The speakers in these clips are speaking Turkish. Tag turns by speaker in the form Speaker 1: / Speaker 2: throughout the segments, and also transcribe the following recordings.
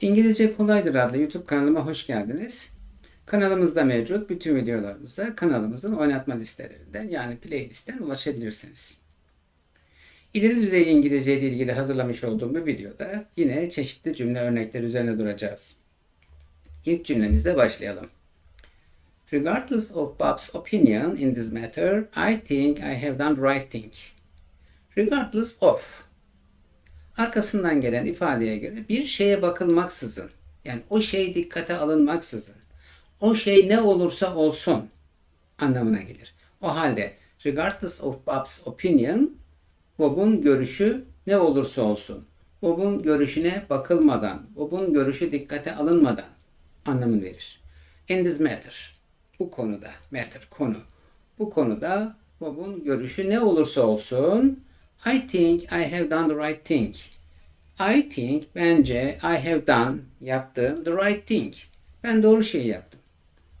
Speaker 1: İngilizce Kolaydır adlı YouTube kanalıma hoş geldiniz. Kanalımızda mevcut bütün videolarımıza kanalımızın oynatma listelerinden yani playlistten ulaşabilirsiniz. İleri düzey İngilizce ile ilgili hazırlamış olduğum bu videoda yine çeşitli cümle örnekleri üzerine duracağız. İlk cümlemizle başlayalım. Regardless of Bob's opinion in this matter, I think I have done right thing. Regardless of arkasından gelen ifadeye göre bir şeye bakılmaksızın yani o şey dikkate alınmaksızın o şey ne olursa olsun anlamına gelir. O halde regardless of Bob's opinion Bob'un görüşü ne olursa olsun. Bob'un görüşüne bakılmadan, Bob'un görüşü dikkate alınmadan anlamını verir. In this matter. Bu konuda, matter konu. Bu konuda Bob'un görüşü ne olursa olsun I think I have done the right thing. I think bence I have done yaptım the right thing. Ben doğru şeyi yaptım.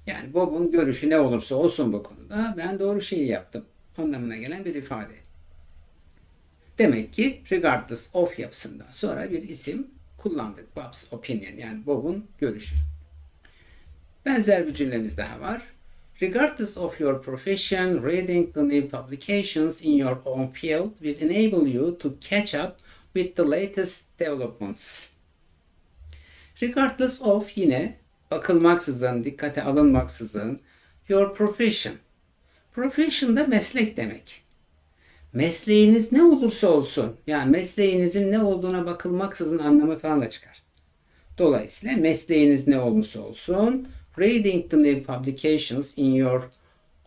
Speaker 1: Yani Bob'un görüşü ne olursa olsun bu konuda ben doğru şeyi yaptım anlamına gelen bir ifade. Demek ki regardless of yapısından sonra bir isim kullandık. Bob's opinion yani Bob'un görüşü. Benzer bir cümlemiz daha var. Regardless of your profession, reading the new publications in your own field will enable you to catch up with the latest developments. Regardless of yine bakılmaksızın, dikkate alınmaksızın your profession. Profession da meslek demek. Mesleğiniz ne olursa olsun, yani mesleğinizin ne olduğuna bakılmaksızın anlamı falan da çıkar. Dolayısıyla mesleğiniz ne olursa olsun, reading the new publications in your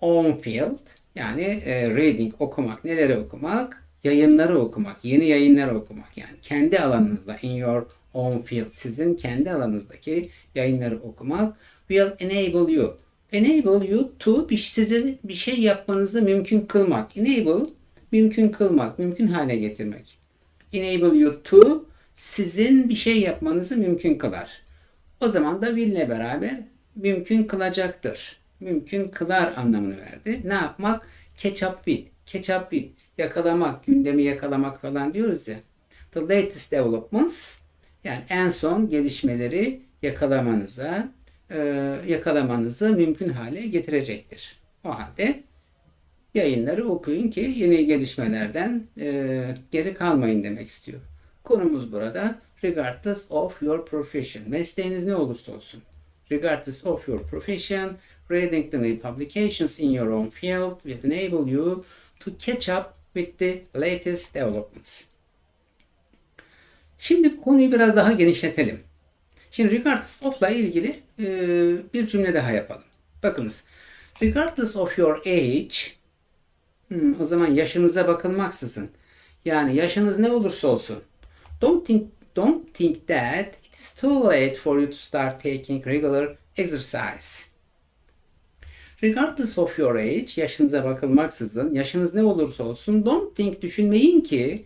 Speaker 1: own field, yani e, reading okumak, neleri okumak? Yayınları okumak, yeni yayınları okumak. Yani kendi alanınızda, in your own field, sizin kendi alanınızdaki yayınları okumak will enable you. Enable you to bir, sizin bir şey yapmanızı mümkün kılmak. Enable, mümkün kılmak, mümkün hale getirmek. Enable you to, sizin bir şey yapmanızı mümkün kılar. O zaman da will ile beraber mümkün kılacaktır. Mümkün kılar anlamını verdi. Ne yapmak? Catch up with. With. Yakalamak, gündemi yakalamak falan diyoruz ya. The latest developments yani en son gelişmeleri yakalamanıza, e, yakalamanızı mümkün hale getirecektir. O halde yayınları okuyun ki yeni gelişmelerden e, geri kalmayın demek istiyor. Konumuz burada regardless of your profession. Mesleğiniz ne olursa olsun. Regardless of your profession, reading the new publications in your own field will enable you to catch up with the latest developments. Şimdi konuyu biraz daha genişletelim. Şimdi regardless of ile ilgili e, bir cümle daha yapalım. Bakınız. Regardless of your age hmm, o zaman yaşınıza bakılmaksızın yani yaşınız ne olursa olsun don't think don't think that it is too late for you to start taking regular exercise. Regardless of your age, yaşınıza bakılmaksızın, yaşınız ne olursa olsun, don't think, düşünmeyin ki,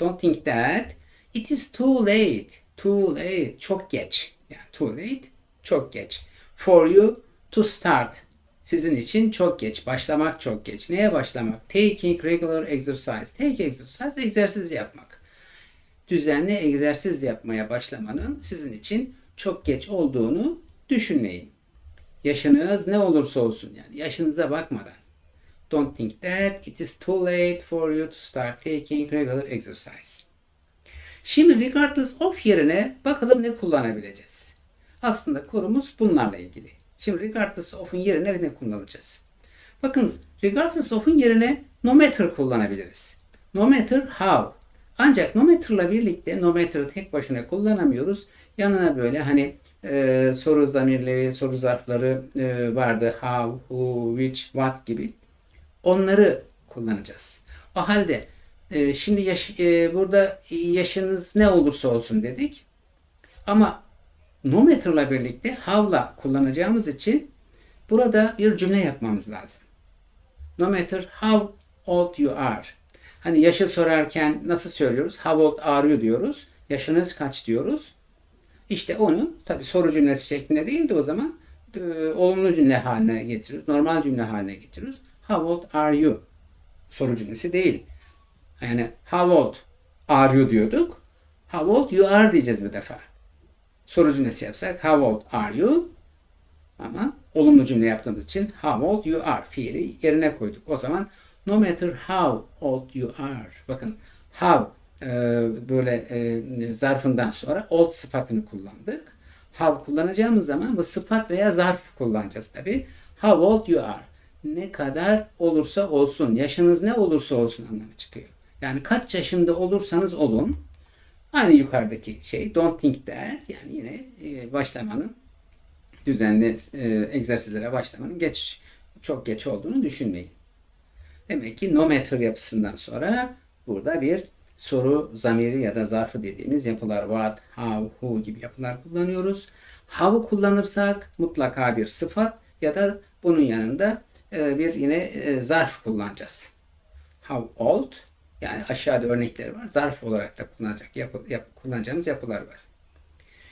Speaker 1: don't think that it is too late, too late, çok geç. Yani too late, çok geç. For you to start, sizin için çok geç, başlamak çok geç. Neye başlamak? Taking regular exercise. Take exercise, egzersiz yapmak. Düzenli egzersiz yapmaya başlamanın sizin için çok geç olduğunu düşünmeyin. Yaşınız ne olursa olsun yani yaşınıza bakmadan. Don't think that it is too late for you to start taking regular exercise. Şimdi regardless of yerine bakalım ne kullanabileceğiz. Aslında konumuz bunlarla ilgili. Şimdi regardless of'un yerine ne kullanacağız? Bakınız regardless of'un yerine no matter kullanabiliriz. No matter how. Ancak no matter'la birlikte no matter'ı tek başına kullanamıyoruz. Yanına böyle hani e, soru zamirleri, soru zarfları e, vardı. How, who, which, what gibi. Onları kullanacağız. O halde e, şimdi yaş, e, burada yaşınız ne olursa olsun dedik. Ama no matter'la birlikte how'la kullanacağımız için burada bir cümle yapmamız lazım. No matter how old you are. Hani yaşı sorarken nasıl söylüyoruz? How old are you diyoruz. Yaşınız kaç diyoruz. İşte onu tabi soru cümlesi şeklinde değil de o zaman e, olumlu cümle haline getiriyoruz. Normal cümle haline getiriyoruz. How old are you? Soru cümlesi değil. Yani how old are you diyorduk. How old you are diyeceğiz bir defa. Soru cümlesi yapsak how old are you? Ama olumlu cümle yaptığımız için how old you are fiili yerine koyduk. O zaman no matter how old you are. Bakın how e, böyle e, zarfından sonra old sıfatını kullandık. How kullanacağımız zaman bu sıfat veya zarf kullanacağız tabi. How old you are. Ne kadar olursa olsun, yaşınız ne olursa olsun anlamı çıkıyor. Yani kaç yaşında olursanız olun. Aynı yukarıdaki şey don't think that yani yine e, başlamanın düzenli e, egzersizlere başlamanın geç çok geç olduğunu düşünmeyin. Demek ki no matter yapısından sonra burada bir soru zamiri ya da zarfı dediğimiz yapılar what, how, who gibi yapılar kullanıyoruz. How'u kullanırsak mutlaka bir sıfat ya da bunun yanında e, bir yine e, zarf kullanacağız. How old yani aşağıda örnekleri var. Zarf olarak da kullanacak yapı, yap, kullanacağımız yapılar var.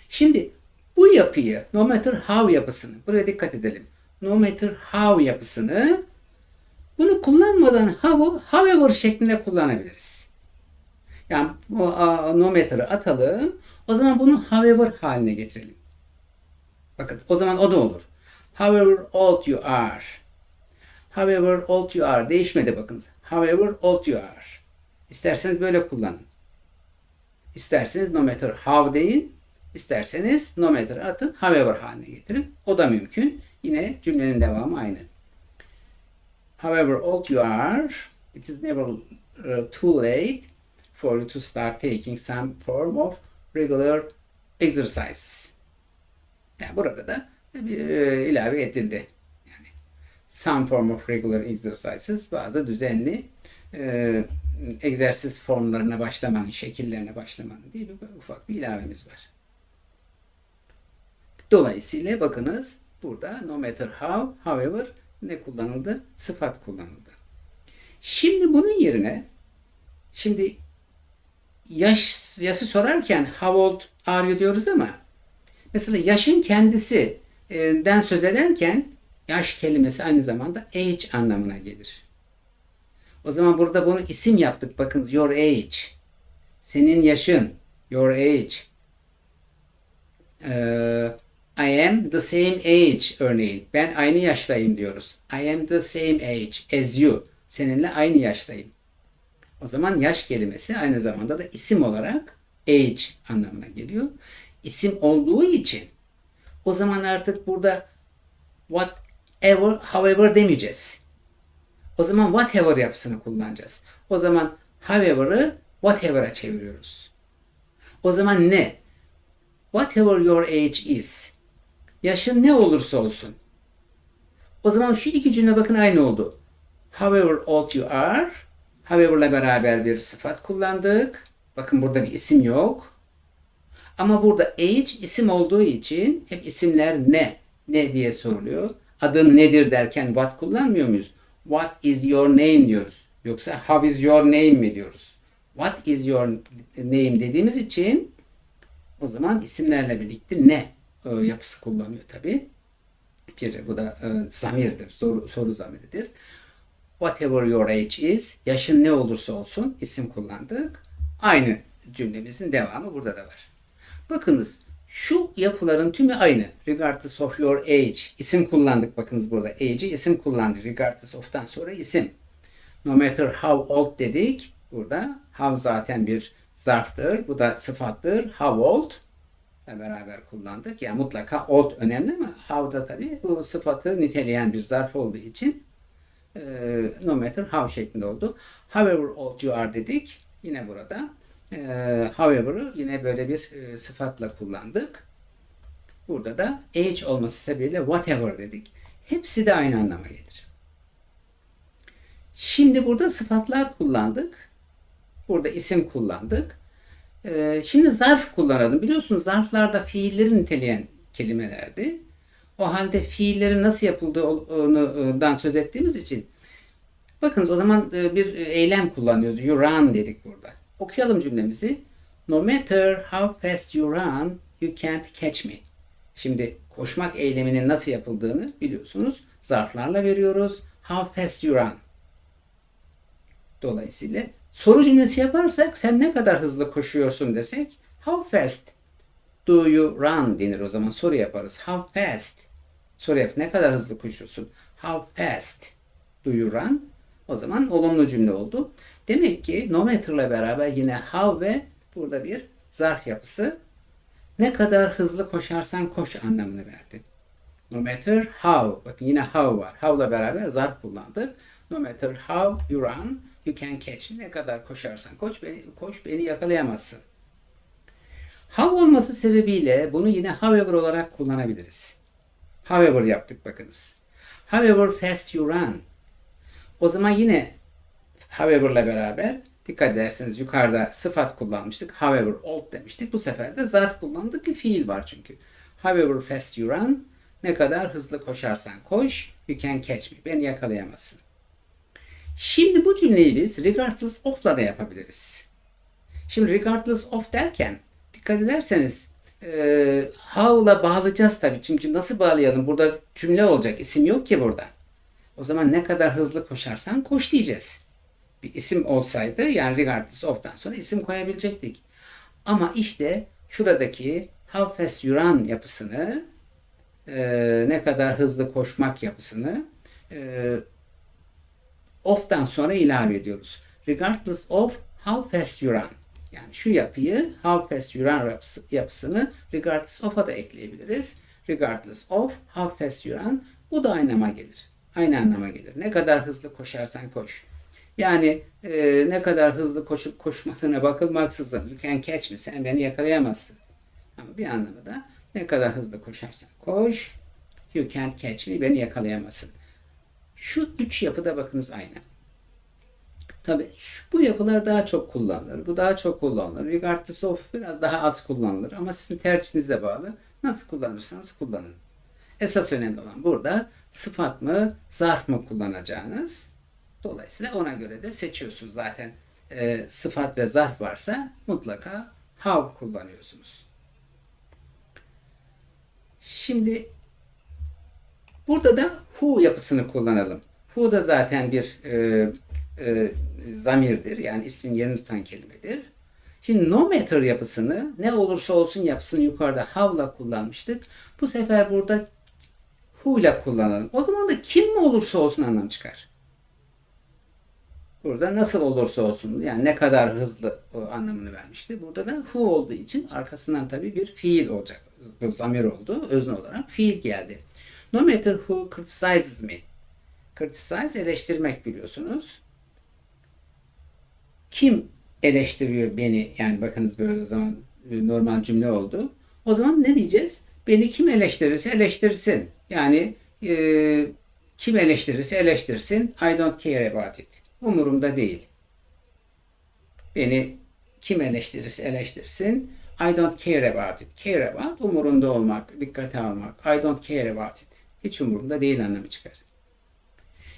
Speaker 1: Şimdi bu yapıyı no matter how yapısını buraya dikkat edelim. No matter how yapısını bunu kullanmadan however şeklinde kullanabiliriz. Yani no matter'ı atalım. O zaman bunu however haline getirelim. Bakın o zaman o da olur. However old you are. However old you are. Değişmedi bakın. However old you are. İsterseniz böyle kullanın. İsterseniz no matter how değil, isterseniz no matter atın however haline getirin. O da mümkün. Yine cümlenin devamı aynı. However old you are, it is never uh, too late for you to start taking some form of regular exercises. Yani burada da bir e, ilave edildi. Yani some form of regular exercises bazı düzenli e, egzersiz formlarına başlamanın, şekillerine başlamanın diye bir ufak bir ilavemiz var. Dolayısıyla bakınız burada no matter how, however ne kullanıldı? Sıfat kullanıldı. Şimdi bunun yerine şimdi yaş yası sorarken how old are you diyoruz ama mesela yaşın kendisi den söz ederken yaş kelimesi aynı zamanda age anlamına gelir. O zaman burada bunu isim yaptık. Bakınız your age. Senin yaşın. Your age. Ee, I am the same age örneğin. Ben aynı yaştayım diyoruz. I am the same age as you. Seninle aynı yaştayım. O zaman yaş kelimesi aynı zamanda da isim olarak age anlamına geliyor. İsim olduğu için o zaman artık burada whatever, however demeyeceğiz. O zaman whatever yapısını kullanacağız. O zaman however'ı whatever'a çeviriyoruz. O zaman ne? Whatever your age is. Yaşın ne olursa olsun. O zaman şu iki cümle bakın aynı oldu. However old you are. However'la beraber bir sıfat kullandık. Bakın burada bir isim yok. Ama burada age isim olduğu için hep isimler ne? Ne diye soruluyor. Adın nedir derken what kullanmıyor muyuz? What is your name diyoruz. Yoksa how is your name mi diyoruz. What is your name dediğimiz için o zaman isimlerle birlikte ne yapısı kullanıyor tabi. Bir bu da e, zamirdir. Soru, soru zamiridir. Whatever your age is, yaşın ne olursa olsun isim kullandık. Aynı cümlemizin devamı burada da var. Bakınız şu yapıların tümü aynı. Regardless of your age. isim kullandık bakınız burada. Age'i isim kullandık. Regardless of'tan sonra isim. No matter how old dedik. Burada how zaten bir zarftır. Bu da sıfattır. How old beraber kullandık. Yani mutlaka old önemli ama how da tabii bu sıfatı niteleyen bir zarf olduğu için e, no matter how şeklinde oldu. However old you are dedik. Yine burada e, however'ı yine böyle bir e, sıfatla kullandık. Burada da age olması sebebiyle whatever dedik. Hepsi de aynı anlama gelir. Şimdi burada sıfatlar kullandık. Burada isim kullandık. E, şimdi zarf kullanalım. Biliyorsunuz zarflarda fiilleri niteleyen kelimelerdi. O halde fiillerin nasıl yapıldığından söz ettiğimiz için bakınız o zaman e, bir eylem kullanıyoruz. You run dedik burada. Okuyalım cümlemizi. No matter how fast you run, you can't catch me. Şimdi koşmak eyleminin nasıl yapıldığını biliyorsunuz. Zarflarla veriyoruz. How fast you run. Dolayısıyla soru cümlesi yaparsak sen ne kadar hızlı koşuyorsun desek how fast do you run denir o zaman soru yaparız. How fast? Soru yap. Ne kadar hızlı koşuyorsun? How fast do you run? O zaman olumlu cümle oldu. Demek ki no matter'la beraber yine how ve burada bir zarf yapısı ne kadar hızlı koşarsan koş anlamını verdi. No matter how. Bakın yine how var. How'la beraber zarf kullandık. No matter how you run, you can catch me. Ne kadar koşarsan koş beni, koş beni yakalayamazsın. How olması sebebiyle bunu yine however olarak kullanabiliriz. However yaptık bakınız. However fast you run. O zaman yine however'la beraber dikkat ederseniz yukarıda sıfat kullanmıştık. However old demiştik. Bu sefer de zarf kullandık ki fiil var çünkü. However fast you run. Ne kadar hızlı koşarsan koş. You can catch me. Beni yakalayamazsın. Şimdi bu cümleyi biz regardless of'la da yapabiliriz. Şimdi regardless of derken dikkat ederseniz e, how'la bağlayacağız tabii. Çünkü nasıl bağlayalım? Burada cümle olacak. İsim yok ki burada. O zaman ne kadar hızlı koşarsan koş diyeceğiz. Bir isim olsaydı yani regardless of'tan sonra isim koyabilecektik. Ama işte şuradaki how fast you run yapısını e, ne kadar hızlı koşmak yapısını e, of'tan sonra ilave ediyoruz. Regardless of how fast you run. Yani şu yapıyı how fast you run yapısı, yapısını regardless of'a da ekleyebiliriz. Regardless of how fast you run bu da aynı anlama gelir. Aynı anlama gelir. Ne kadar hızlı koşarsan koş. Yani e, ne kadar hızlı koşup koşmadığına bakılmaksızın you can catch me sen beni yakalayamazsın. Ama bir anlamı da ne kadar hızlı koşarsan koş you can't catch me beni yakalayamazsın. Şu üç yapıda bakınız aynı. Tabi bu yapılar daha çok kullanılır. Bu daha çok kullanılır. Regardless of biraz daha az kullanılır. Ama sizin tercihinize bağlı. Nasıl kullanırsanız kullanın. Esas önemli olan burada sıfat mı, zarf mı kullanacağınız. Dolayısıyla ona göre de seçiyorsunuz zaten. E, sıfat ve zarf varsa mutlaka how kullanıyorsunuz. Şimdi burada da who yapısını kullanalım. Who da zaten bir e, e, zamirdir. Yani ismin yerini tutan kelimedir. Şimdi no matter yapısını ne olursa olsun yapısını yukarıda how'la kullanmıştık. Bu sefer burada who ile kullanalım. O zaman da kim mi olursa olsun anlam çıkar. Burada nasıl olursa olsun yani ne kadar hızlı anlamını vermişti. Burada da who olduğu için arkasından tabii bir fiil olacak. Zamir oldu. Özne olarak fiil geldi. No matter who criticizes me. Criticize eleştirmek biliyorsunuz. Kim eleştiriyor beni? Yani bakınız böyle zaman normal cümle oldu. O zaman ne diyeceğiz? Beni kim eleştirirse eleştirsin. Yani e, kim eleştirirse eleştirsin. I don't care about it. Umurumda değil. Beni kim eleştirirse eleştirsin. I don't care about it. Care about umurunda olmak, dikkate almak. I don't care about it. Hiç umurumda değil anlamı çıkar.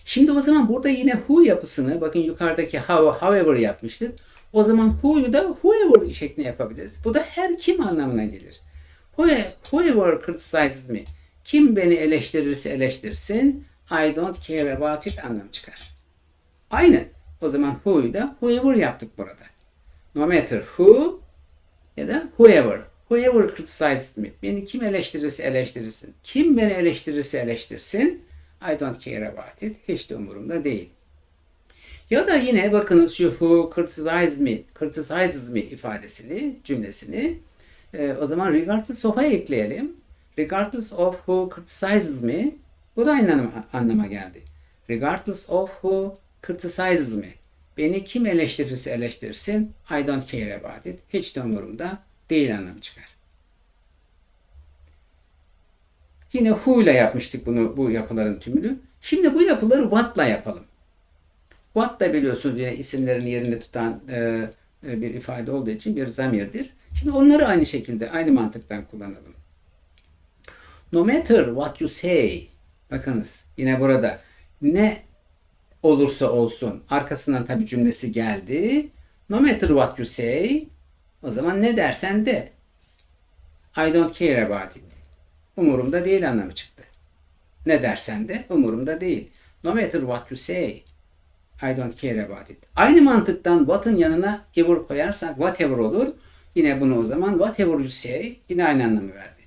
Speaker 1: Şimdi o zaman burada yine who yapısını bakın yukarıdaki how, however yapmıştık. O zaman who'yu da whoever şeklinde yapabiliriz. Bu da her kim anlamına gelir. Whoever criticizes me. Kim beni eleştirirse eleştirsin. I don't care about it anlamı çıkar. Aynı. O zaman who'yu da whoever yaptık burada. No matter who ya da whoever. Whoever criticizes me. Beni kim eleştirirse eleştirirsin. Kim beni eleştirirse eleştirsin. I don't care about it. Hiç de umurumda değil. Ya da yine bakınız şu who criticizes me, criticizes me ifadesini, cümlesini e, o zaman regardless of'a ekleyelim. Regardless of who criticizes me bu da aynı anlama geldi. Regardless of who criticizes me. Beni kim eleştirirse eleştirsin I don't care about it. Hiç de umurumda değil anlamı çıkar. Yine who ile yapmıştık bunu bu yapıların tümünü. Şimdi bu yapıları what'la yapalım. What da biliyorsunuz yine isimlerin yerini tutan e, bir ifade olduğu için bir zamirdir. Şimdi onları aynı şekilde aynı mantıktan kullanalım. No matter what you say. Bakınız yine burada ne olursa olsun arkasından tabi cümlesi geldi. No matter what you say o zaman ne dersen de I don't care about it. Umurumda değil anlamı çıktı. Ne dersen de umurumda değil. No matter what you say I don't care about it. Aynı mantıktan what'ın yanına ever koyarsak whatever olur. Yine bunu o zaman whatever you say yine aynı anlamı verdi.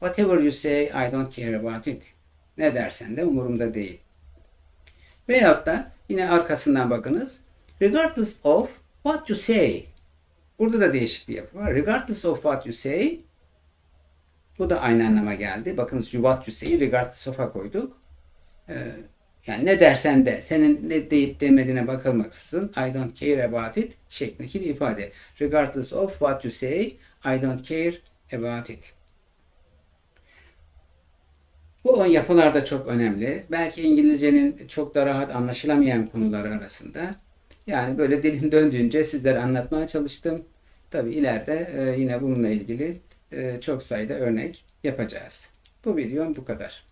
Speaker 1: Whatever you say I don't care about it. Ne dersen de umurumda değil. Veyahut da yine arkasından bakınız. Regardless of what you say. Burada da değişik bir yapı var. Regardless of what you say. Bu da aynı anlama geldi. Bakınız what you say regardless of'a koyduk. Ee, yani ne dersen de senin ne deyip demediğine bakılmaksızın I don't care about it şeklindeki bir ifade. Regardless of what you say I don't care about it. Bu yapılar da çok önemli. Belki İngilizcenin çok da rahat anlaşılamayan konuları arasında. Yani böyle dilim döndüğünce sizlere anlatmaya çalıştım. Tabi ileride e, yine bununla ilgili e, çok sayıda örnek yapacağız. Bu videom bu kadar.